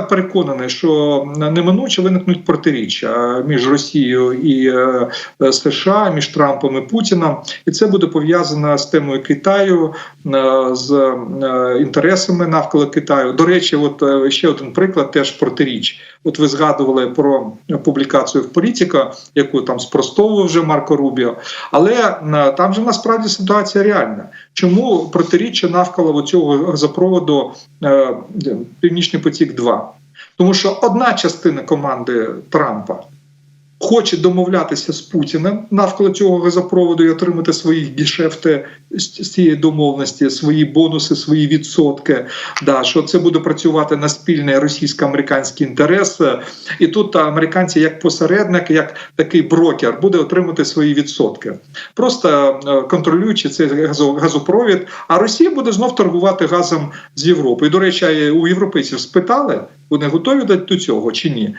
переконаний, що неминуче виникнуть протиріччя між Росією і е, е, США, між Трампом і Путіном, і це буде пов'язано з темою Китаю, е, з інтересами навколо Китаю. До речі, от ще один приклад теж протиріч. От ви згадували про публікацію в Політіка, яку там спростовував вже Марко Рубіо. Але там же насправді ситуація реальна. Чому протиріччя навколо цього газопроводу Північний потік 2 Тому що одна частина команди Трампа хоче домовлятися з Путіним навколо цього газопроводу і отримати свої гішефти з цієї домовленості, свої бонуси, свої відсотки. Да, що це буде працювати на спільний російсько-американський інтерес. І тут американці, як посередник, як такий брокер, буде отримати свої відсотки, просто е, контролюючи цей газопровід. А Росія буде знов торгувати газом з Європи. І, до речі, у європейців спитали, вони готові до цього чи ні?